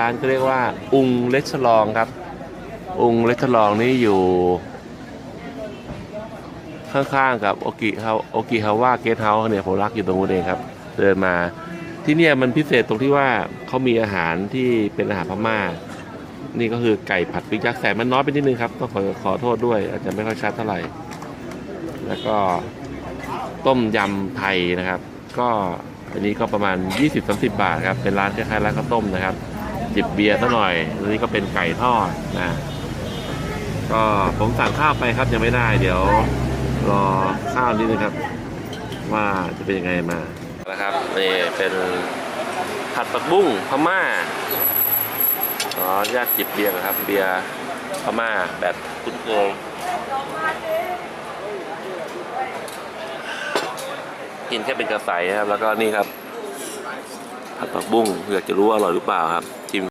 ร้านก็เรียกว่า อุงเลชลองครับ อุงเลชลองนี่อยู่ ข้างๆกับโอกิเฮาโอกิฮาว่าเกสเฮาเนี่ยผมรักอยู่ตรงนู้นเองครับ เดินมาที่เนี่ยมันพิเศษตรงที่ว่าเขามีอาหารที่เป็นอาหารพม่า นี่ก็คือไก่ผัดพริกยักษ์แสบมันน้อยไปนิดนึงครับต้องขอขอโทษด้วย อาจจะไม่ค่อยชัดเท่าไหร่ แล้วก็ต้มยำไทยนะครับ ก็อันนี้ก็ประมาณ 20-30 บาทครับเป็นร้านคล้ายๆร้านข้าวต้มนะครับ จิบเบียร์ซะหน่อยแล้วนี่ก็เป็นไก่ทอดนะ ก็ผมสั่งข้าวไปครับยังไม่ได้ เดี๋ยวรอข้าวนิดนึงครับ ว่าจะเป็นยังไงมานะครับนี่เป็นผัดผักบุ้งพม่าอ๋อญาติจิบเบียร์ครับ เบียร์พม่าแบบคุ้นเคยกินแค่เป็นกระใสครับ แล้วก็นี่ครับ ผัดผักบุ้งอยากจะรู้ว่าอร่อยหรือเปล่าครับชิม